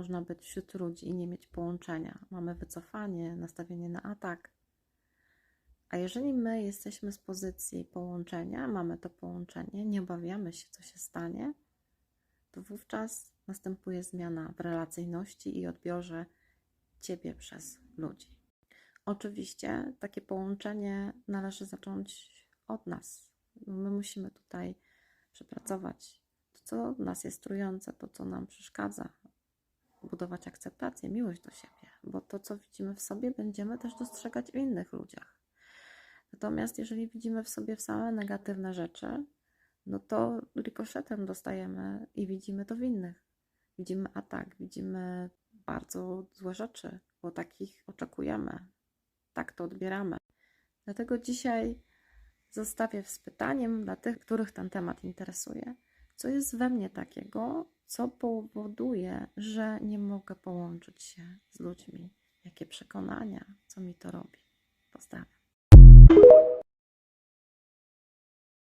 można być wśród ludzi i nie mieć połączenia. Mamy wycofanie, nastawienie na atak. A jeżeli my jesteśmy z pozycji połączenia, mamy to połączenie, nie obawiamy się, co się stanie, to wówczas następuje zmiana w relacyjności i odbiorze Ciebie przez ludzi. Oczywiście takie połączenie należy zacząć od nas. My musimy tutaj przepracować to, co nas jest trujące, to, co nam przeszkadza, budować akceptację, miłość do siebie, bo to, co widzimy w sobie, będziemy też dostrzegać w innych ludziach. Natomiast jeżeli widzimy w sobie same negatywne rzeczy, no to rikoszetem dostajemy i widzimy to w innych. Widzimy atak, widzimy bardzo złe rzeczy, bo takich oczekujemy, tak to odbieramy. Dlatego dzisiaj zostawię z pytaniem dla tych, których ten temat interesuje. Co jest we mnie takiego, co powoduje, że nie mogę połączyć się z ludźmi? Jakie przekonania, co mi to robi?